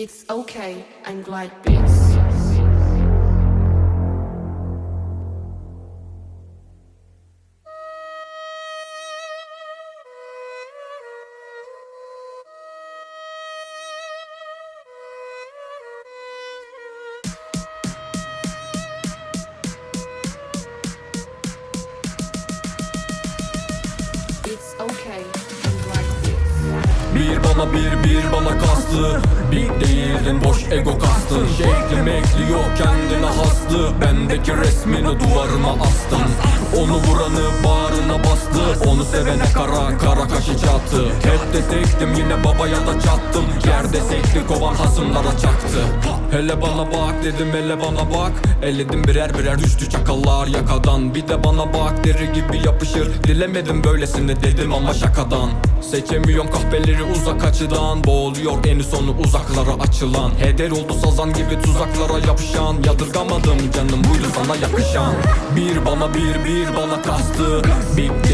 It's okay, I'm glad. It's okay. Bir bana bir bir bana kastı. Big değildin boş ego kastın Şekli mekli yok kendine haslı Bendeki resmini duvarıma astım. Onu vuranı bağrına bastı. Onu sevene kara kara kaşı çattı. Hep de tektim yine babaya da çattım. Yerde sekti kovan hasımlara çaktı. Hele bana bak dedim hele bana bak. Eledim birer birer düştü çakallar yakadan. Bir de bana bak deri gibi yapışır. Dilemedim böylesini dedim ama şakadan. Seçemiyorum kahveleri uzak açıdan. Boğuluyor en sonu uzaklara açılan. Heder oldu sazan gibi tuzaklara yapışan. Yadırgamadım canım buydu sana yakışan. Bir bana bir bir bana kastı. Değildin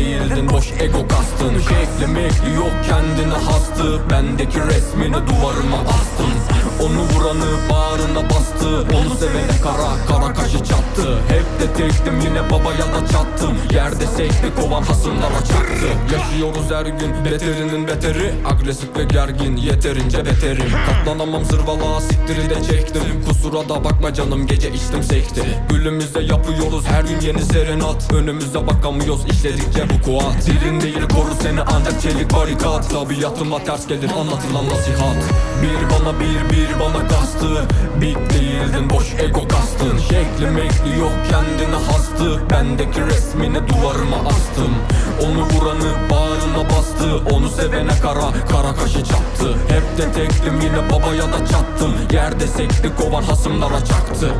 boş ego kastın. Şekli yok kendine hastı. Bendeki resmini duvarıma astım Onu vuranı bağrına bastı. Onu sevene kara kara kaşı çattı. Hep de tektim yine babaya da çattım. Yerde sekti kovan hasımlara çaktı. Yaşıyoruz her gün beterinin beteri. Agresif ve gergin yeterince beterim. Katlanamam zırvala siktiri de çektim. Kusura da bakma canım gece içtim sekti. Gülümüzde yapıyoruz her gün yeni serenat. Önümüze bakamıyoruz işledikçe bu kuat. Dilin değil koru seni ancak çelik barikat. Tabiatıma ters gelir anlatılan nasihat. Bir bana bir bir bana kastı. Big değildin boş ego kastın. Şekli mekli yok kendine hastı. Bendeki resmini duvarıma astım. Onu vuranı bağrına bastı. Onu sevene kara kara kaşı çattı. Hep de tektim yine babaya da çattım. Yerde sekti kovan hasımlara çaktı